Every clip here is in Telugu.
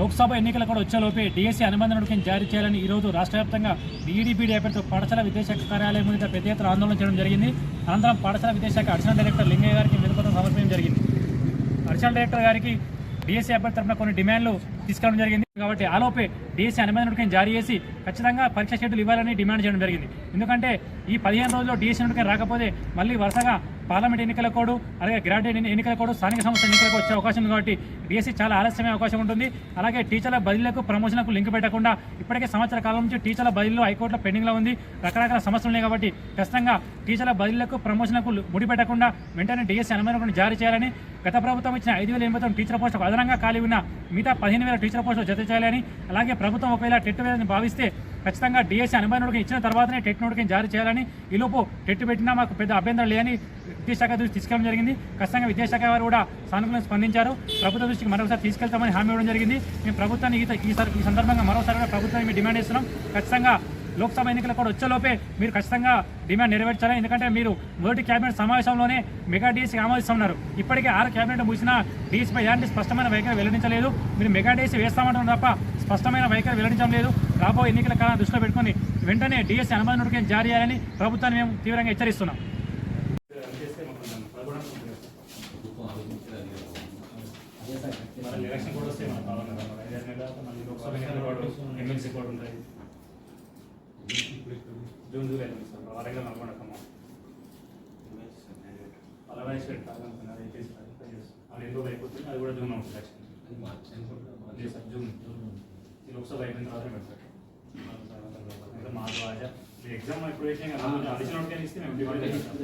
లోక్సభ ఎన్నికలు కూడా వచ్చేలోపే డిఎస్సీ అనుబంధ నోటిఫికేషన్ జారీ చేయాలని ఈరోజు రాష్ట్ర వ్యాప్తంగా బీఈడీపీడీ పేరుతో పాఠశాల విద్యాశాఖ కార్యాలయం మీద పెద్ద ఎత్తున ఆందోళన చేయడం జరిగింది. అనంతరం పాఠశాల విద్యాశాఖ అడిషనల్ డైరెక్టర్ లింగయ్య గారికి వినపత్రం సమర్పించడం జరిగింది. అడిషనల్ డైరెక్టర్ గారికి డిఎస్సీ అభ్యర్థి తరఫున కొన్ని డిమాండ్లు తీసుకురావడం జరిగింది. కాబట్టి ఆలోపే డిఎస్సీ అనుబంధ నోటిఫికేషన్ జారీ చేసి ఖచ్చితంగా పరీక్ష షెడ్యూల్ ఇవ్వాలని డిమాండ్ చేయడం జరిగింది. ఎందుకంటే ఈ పదిహేను రోజుల్లో డిఎస్సీ నోటిఫికేషన్ రాకపోతే మళ్ళీ వరుసగా పార్లమెంట్ ఎన్నికల కోడు అలాగే గ్రాడ్యుయేట్ ఎన్నికల కోడు స్థానిక సంస్థ ఎన్నికలకు వచ్చే అవకాశం ఉంది కాబట్టి డిఎస్సీ చాలా ఆలస్యమే అవకాశం ఉంటుంది. అలాగే టీచర్ల బదిలీలకు ప్రమోషన్లకు లింక్ పెట్టకుండా ఇప్పటికే సంవత్సర కాలం నుంచి టీచర్ల బదిలీలో హైకోర్టులో పెండింగ్లో ఉంది. రకరకాల సమస్యలు ఉన్నాయి కాబట్టి ఖచ్చితంగా టీచర్ల బదిలీలకు ప్రమోషన్లకు ముడిపెట్టకుండా వెంటనే డిఎస్సీ అనుమతి జారీ చేయాలని గత ప్రభుత్వం ఇచ్చిన ఐదు వేల ఎనిమిది టీచర్ పోస్టులకు అదనంగా ఖాళీ ఉన్న మిగతా పదిహేను వేల టీచర్ పోస్టులు జత చేయాలని అలాగే ప్రభుత్వం ఒకవేళ టెట్ వేయాలని భావిస్తే ఖచ్చితంగా డిఎస్సీ అనుమతి నోటిఫికేషన్ ఇచ్చిన తర్వాతనే టెట్ నోటిఫికేషన్ జారీ చేయాలని ఈలోపు టెట్ పెట్టినా మాకు పెద్ద అభ్యంతరం లేదని విద్యాశాఖ దృష్టి తీసుకెళ్ళడం జరిగింది. ఖచ్చితంగా విద్యాశాఖ వారు కూడా సానుకూలంగా స్పందించారు. ప్రభుత్వ దృష్టికి మరొకసారి తీసుకెళ్తామని హామీ ఇవ్వడం జరిగింది. మేము ప్రభుత్వాన్ని ఈ ఈ సందర్భంగా మరోసారి కూడా ప్రభుత్వాన్ని మేము డిమాండ్ చేస్తున్నాం. ఖచ్చితంగా లోక్సభ ఎన్నికలు కూడా వచ్చేలోపే మీరు ఖచ్చితంగా డిమాండ్ నెరవేర్చాలి. ఎందుకంటే మీరు మొదటి కేబినెట్ సమావేశంలోనే మెగా డీసీ ఆమోదిస్తున్నారు. ఇప్పటికే ఆరు కేబినెట్ ముగిసిన డీసీపై ఎలాంటి స్పష్టమైన వైఖరి వెల్లడించలేదు. మీరు మెగా డీసీ వేస్తామంటారు తప్ప స్పష్టమైన వైఖరి వెల్లడించడం లేదు. రాబోయే ఎన్నికల కాలం దృష్టిలో పెట్టుకొని వెంటనే డిఎస్సీ అనుమతి నోటిఫికేషన్ జారీ చేయాలని ప్రభుత్వాన్ని మేము తీవ్రంగా హెచ్చరిస్తున్నాం. ఎలక్షన్ కూడా వస్తే మన కావాలి కదా మరి లోక్సభ ఎన్నికలు కూడా ఎమ్మెల్సీ కూడా ఉంటాయి. June July sir Warangal Nalgonda Khammam అలాగే పెట్టాలనుకున్నారు అది ఎన్ని రోజులు అయిపోతుంది అది కూడా జూన్ ఉంటుంది యాక్చువల్లీ సార్ జూన్ ఈ లోక్సభ అయిపోయిన తర్వాత పెడతారు మాకు ఎగ్జామ్ ఇప్పుడు అయితే అడిషనల్ ఇస్తే మేము డివైడ్ చేస్తాం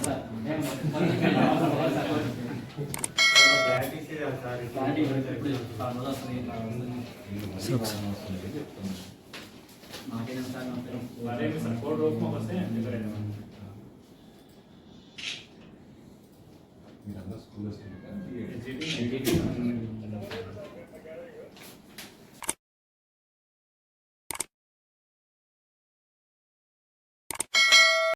సార్ కోర్టు రూపం వస్తే డివైడ్ అయినాం మీరందరూ స్కూల్ జీటీ